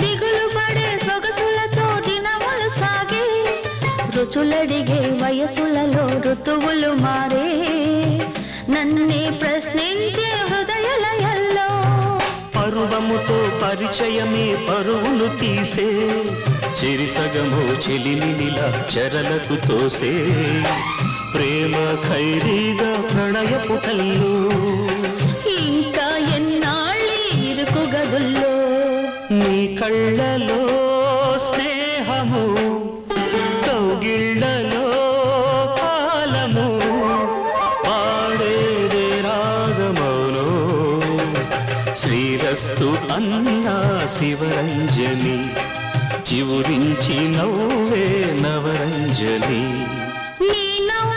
దిగులు పడే సొగసులతో దినములు సాగే. రుచులడిగే వయసులలో ఋతువులు మారే. నన్నే ప్రశ్నించే హృదయలయల్లో పరువముతో పరిచయమే పరువులు తీసే. చెరిసగము చెలిమినిలా చెరలకు తోసే. ప్రేమ ఖైరీగా ప్రణయ పుటల్లో ఇంకా ఎన్నాళ్ళీ ఇరుకు గదుల్లో నీ కళ్ళలో స్నేహము కౌగిళ్ళలో కాలము పాడేదే రాగమౌనో. శ్రీరస్తు అన్నా శివరంజని చివురించి నవ్వే నవరంజని. నీ నవ్వు